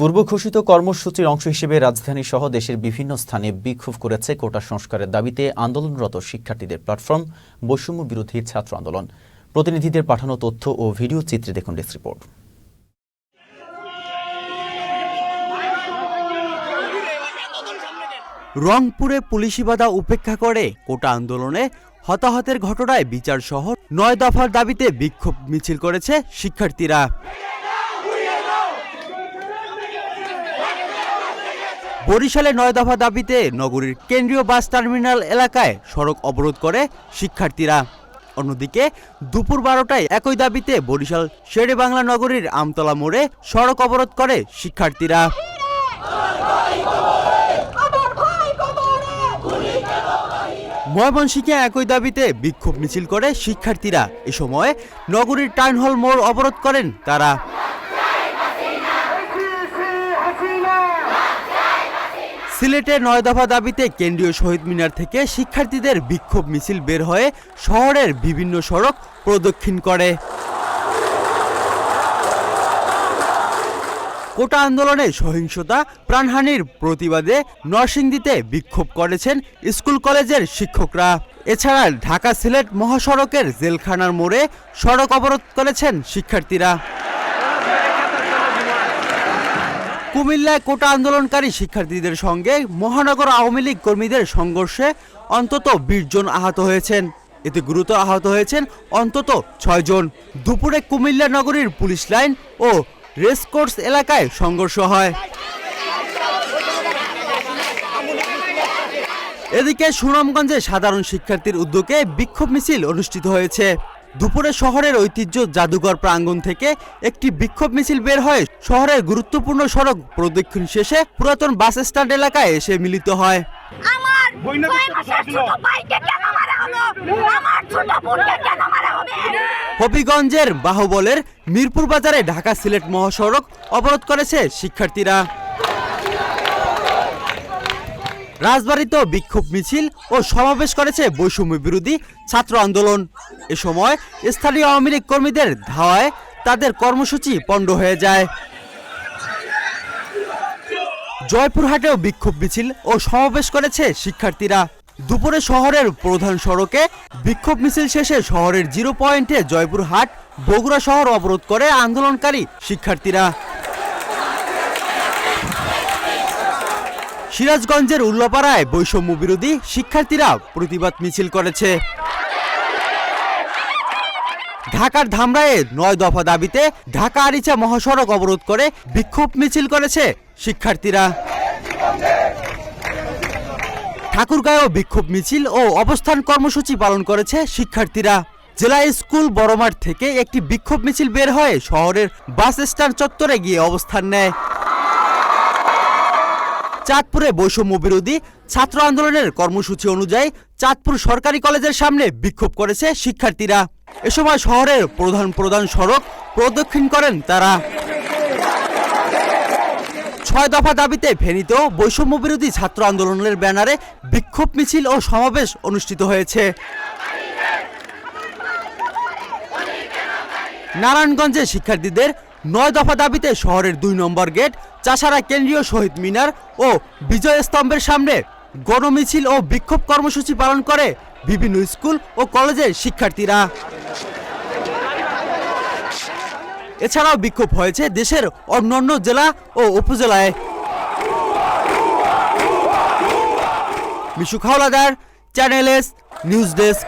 পূর্ব ঘোষিত কর্মসূচির অংশ হিসেবে রাজধানী সহ দেশের বিভিন্ন স্থানে বিক্ষোভ করেছে কোটা সংস্কারের দাবিতে আন্দোলনরত শিক্ষার্থীদের প্ল্যাটফর্ম, বৈষম্য বিরোধী ছাত্র আন্দোলন। প্রতিনিধিদের পাঠানো তথ্য ও ভিডিও চিত্রে দেখুন ডেস্ক রিপোর্ট। রংপুরে পুলিশি বাধা উপেক্ষা করে কোটা আন্দোলনে হতাহতের ঘটনায় বিচার সহ নয় দফার দাবিতে বিক্ষোভ মিছিল করেছে শিক্ষার্থীরা। বরিশালে নয় দফা দাবিতে নগরীর কেন্দ্রীয় বাস টার্মিনাল এলাকায় সড়ক অবরোধ করে শিক্ষার্থীরা। অন্যদিকে, দুপুর বারোটায় একই দাবিতে বরিশাল শেরে বাংলা নগরীর আমতলা মোড়ে সড়ক অবরোধ করে শিক্ষার্থীরা। ময়মনসিংহে একই দাবিতে বিক্ষোভ মিছিল করে শিক্ষার্থীরা। এ সময় নগরীর টাউন হল মোড় অবরোধ করেন তারা। সিলেটে নয় দফা দাবিতে কেন্দ্রীয় শহীদ মিনার থেকে শিক্ষার্থীদের বিক্ষোভ মিছিল বের হয়ে শহরের বিভিন্ন সড়ক প্রদক্ষিণ করে। কোটা আন্দোলনে সহিংসতা, প্রাণহানির প্রতিবাদে নরসিংদীতে বিক্ষোভ করেছেন স্কুল কলেজের শিক্ষকরা। এছাড়া ঢাকা সিলেট মহাসড়কের জেলখানার মোড়ে সড়ক অবরোধ করেছেন শিক্ষার্থীরা। কুমিল্লায় কোটা আন্দোলনকারী শিক্ষার্থীদের সঙ্গে মহানগর আওয়ামী লীগ কর্মীদের সংঘর্ষে অন্তত বিশ জন আহত হয়েছেন। এতে গুরুতর আহত হয়েছেন অন্তত ছয় জন। দুপুরে কুমিল্লা নগরীর পুলিশ লাইন ও রেসকোর্স এলাকায় সংঘর্ষ হয়। এদিকে সুনামগঞ্জে সাধারণ শিক্ষার্থীর উদ্যোগে বিক্ষোভ মিছিল অনুষ্ঠিত হয়েছে। দুপুরে শহরের ঐতিহ্য জাদুঘর প্রাঙ্গণ থেকে একটি বিক্ষোভ মিছিল বের হয়ে। শহরের গুরুত্বপূর্ণ সড়ক প্রদক্ষিণ শেষে পুরাতন বাস স্ট্যান্ড এলাকায় এসে মিলিত হয়। আমার ছয় মাসের ছোট ভাইকে কেন মারা হলো? আমার ছোট বোনকে কেন মারা হবে? হবিগঞ্জের বাহুবলের মিরপুর বাজারে ঢাকা সিলেট মহাসড়ক অবরোধ করেছে শিক্ষার্থীরা। রাজবাড়িতেও বিক্ষোভ মিছিল ও সমাবেশ করেছে বৈষম্য বিরোধী ছাত্র আন্দোলন। এ সময় স্থানীয় আওয়ামী লীগ কর্মীদের ধাওয়ায় তাদের কর্মসূচি পণ্ড হয়ে যায়। জয়পুরহাটেও বিক্ষোভ মিছিল ও সমাবেশ করেছে শিক্ষার্থীরা। দুপুরে শহরের প্রধান সড়কে বিক্ষোভ মিছিল শেষে শহরের জিরো পয়েন্টে জয়পুরহাট বগুড়া শহর অবরোধ করে আন্দোলনকারী শিক্ষার্থীরা। সিরাজগঞ্জের উল্লাপাড়ায় বৈষম্য বিরোধী শিক্ষার্থীরা প্রতিবাদ মিছিল করেছে। ঢাকার ধামরায়ে নয় দফা দাবিতে ঢাকা আরিচা মহাসড়ক অবরোধ করে বিক্ষোভ মিছিল করেছে শিক্ষার্থীরা। ঠাকুরগাঁয়েও বিক্ষোভ মিছিল ও অবস্থান কর্মসূচি পালন করেছে শিক্ষার্থীরা। জেলা স্কুল বড়মাঠ থেকে একটি বিক্ষোভ মিছিল বের হয়ে শহরের বাস স্ট্যান্ড চত্বরে গিয়ে অবস্থান নেয়। চাঁদপুরে বৈষম্য বিরোধী ছাত্র আন্দোলনের কর্মসূচি অনুযায়ী চাঁদপুর সরকারি কলেজের সামনে বিক্ষোভ করেছে শিক্ষার্থীরা। এ সময় শহরের প্রধান প্রধান সড়ক প্রদক্ষিণ করেন তারা। ছয় দফা দাবিতে ফেনীতেও বৈষম্য বিরোধী ছাত্র আন্দোলনের ব্যানারে বিক্ষোভ মিছিল ও সমাবেশ অনুষ্ঠিত হয়েছে। নারায়ণগঞ্জে শিক্ষার্থীদের নয় দফা দাবিতে শহরের দুই নম্বর গেট, চাষারা কেন্দ্রীয় শহীদ মিনার ও বিজয় স্তম্ভের সামনে গণমিছিল ও বিক্ষোভ কর্মসূচি পালন করে বিভিন্ন স্কুল ও কলেজের শিক্ষার্থীরা। এছাড়াও বিক্ষোভ হয়েছে দেশের অন্যান্য জেলা ও উপজেলায়। Mishu Khawladar channel S, news desk.